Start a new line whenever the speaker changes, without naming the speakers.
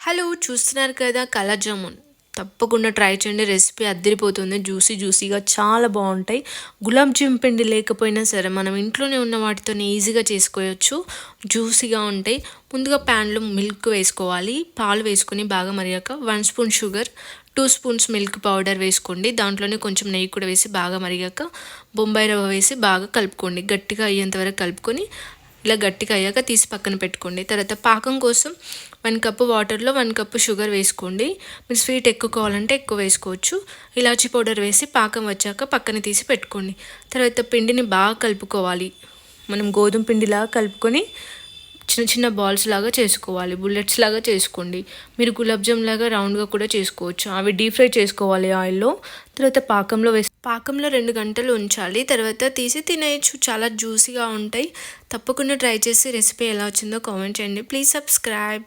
Hello చూస్తున్నారు కదా colour jamun. తప్పకుండా ట్రై చేయండి రెసిపీ అద్దరిపోతుంది జ్యూసీ జ్యూసీగా చాలా బాగుంటాయి. గులాబ్ జామ్ పిండి లేకపోయినా సరే మనం ఇంట్లోనే ఉన్న వాటితోనే ఈజీగా చేసుకోవచ్చు. జ్యూసీగా ఉంటాయి ముందుగా ప్యాన్లో మిల్క్ వేసుకోవాలి. పాలు వేసుకొని బాగా మరిగాక one spoon sugar two spoons milk powder వేసుకోండి. దాంట్లోనే కొంచెం నెయ్యి కూడా వేసి బాగా మరిగాక బొంబాయి రవ్వ వేసి బాగా కలుపుకోండి. గట్టిగా అయ్యేంత వరకు కలుపుకొని ఇలా గట్టిగా అయ్యాక తీసి పక్కన పెట్టుకోండి. తర్వాత పాకం కోసం వన్ కప్పు వాటర్లో వన్ కప్పు షుగర్ వేసుకోండి. మీరు స్వీట్ ఎక్కువ కావాలంటే ఎక్కువ వేసుకోవచ్చు. ఇలాచీ పౌడర్ వేసి పాకం వచ్చాక పక్కన తీసి పెట్టుకోండి. తర్వాత పిండిని బాగా కలుపుకోవాలి. మనం గోధుమ పిండిలాగా కలుపుకొని చిన్న చిన్న బాల్స్ లాగా చేసుకోవాలి. బుల్లెట్స్ లాగా చేసుకోండి. మీరు గులాబ్ జామ్ లాగా రౌండ్గా కూడా చేసుకోవచ్చు. అవి డీప్ ఫ్రై చేసుకోవాలి ఆయిల్లో తర్వాత పాకంలో వేసి పాకంలో రెండు గంటలు ఉంచాలి. తర్వాత తీసి తినేయచ్చు. చాలా జ్యూసీగా ఉంటాయి. తప్పకుండా ట్రై చేసి రెసిపీ ఎలా వచ్చిందో కామెంట్ చేయండి. Please subscribe